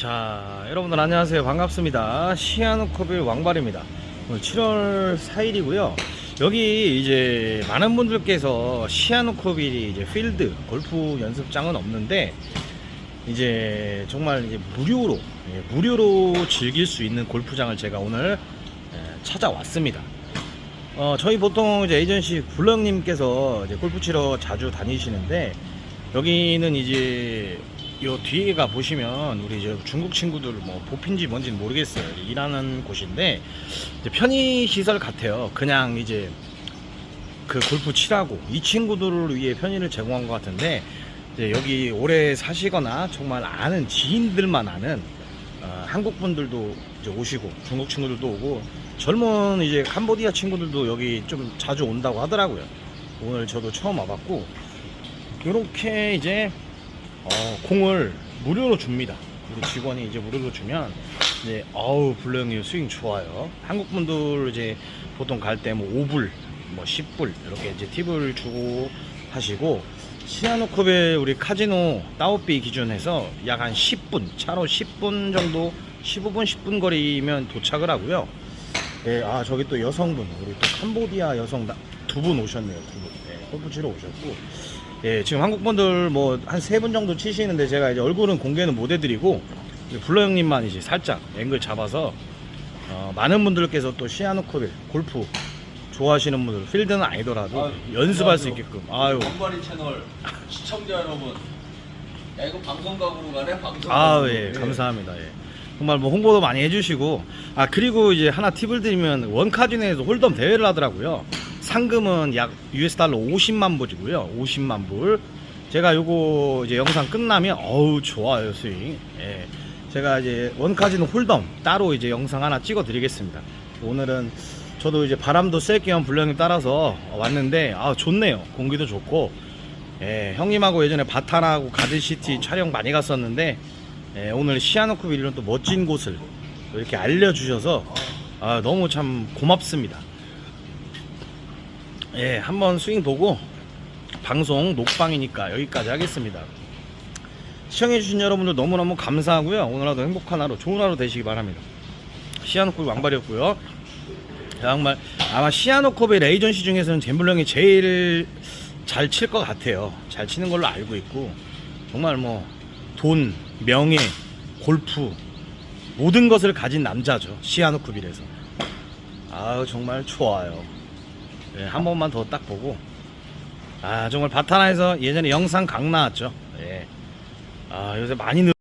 자, 여러분들 안녕하세요. 반갑습니다. 시아누코빌 왕발입니다. 오늘 7월 4일이고요. 여기 이제 많은 분들께서 시아누코빌이 이제 필드 골프 연습장은 없는데 이제 정말 이제 무료로 예, 무료로 즐길 수 있는 골프장을 제가 오늘 예, 찾아왔습니다. 어, 저희 보통 이제 에이전시 굴렁님께서 골프 치러 자주 다니시는데 여기는 이제 요 뒤에가 보시면 우리 이제 중국 친구들 뭐 보핀지 뭔지는 모르겠어요. 일하는 곳인데 편의 시설 같아요. 그냥 이제 그 골프 치라고 이 친구들을 위해 편의를 제공한 것 같은데 이제 여기 오래 사시거나 정말 아는 지인들만 아는 어, 한국 분들도 이제 오시고 중국 친구들도 오고 젊은 이제 캄보디아 친구들도 여기 좀 자주 온다고 하더라고요. 오늘 저도 처음 와봤고 이렇게 이제 어, 공을 무료로 줍니다. 우리 직원이 이제 무료로 주면 이제 블루 형님 스윙 좋아요. 한국 분들 이제 보통 갈 때 뭐 5불, 뭐 10불 이렇게 이제 팁을 주고 하시고 시아노컵의 우리 카지노 따오비 기준에서 약 한 10분 차로 10분 정도 15분 10분 거리면 도착을 하고요. 예, 아 저기 또 여성분 우리 또 캄보디아 여성 두 분 오셨네요. 두 분. 예, 골프 치러 오셨고 예, 지금 한국 분들 뭐 한 세 분 정도 치시는데 제가 이제 얼굴은 공개는 못 해드리고 블러 형님만 이제 살짝 앵글 잡아서 어, 많은 분들께서 또 시아노코빌 골프 좋아하시는 분들 필드는 아니더라도 아유, 연습할 수. 있게끔 아유 원발이 채널 시청자 여러분 야 이거 방송각으로 가네 방송 아, 예, 감사합니다. 예. 정말 뭐 홍보도 많이 해주시고, 아, 그리고 이제 하나 팁을 드리면, 원카지노에서 홀덤 대회를 하더라고요. 상금은 약 US 달러 50만 불이고요. 50만 불. 제가 요거 이제 영상 끝나면, 어우, 좋아요, 스윙. 예. 제가 이제 원카지노 홀덤 따로 이제 영상 하나 찍어 드리겠습니다. 오늘은 저도 이제 바람도 쐴겸 불량님 따라서 왔는데, 아, 좋네요. 공기도 좋고, 예, 형님하고 예전에 바타나하고 가든시티 촬영 많이 갔었는데 예, 오늘 시아노쿠비 이런 또 멋진 곳을 이렇게 알려주셔서 아, 너무 참 고맙습니다. 예, 한번 스윙 보고 방송 녹방이니까 여기까지 하겠습니다. 시청해주신 여러분들 너무너무 감사하고요. 오늘 하루 행복한 하루, 좋은 하루 되시기 바랍니다. 시아노쿠비 왕발이었고요. 정말 아마 시아노코베 레이전 시 중에서는 잼블령이 제일 잘 칠 것 같아요. 잘 치는 걸로 알고 있고 정말 뭐 돈, 명예, 골프 모든 것을 가진 남자죠. 시아노쿠빌에서. 아우 정말 좋아요. 예, 한 번만 더 딱 보고 아 정말 바타나에서 예전에 영상 강 나왔죠. 예. 아 요새 많이 늘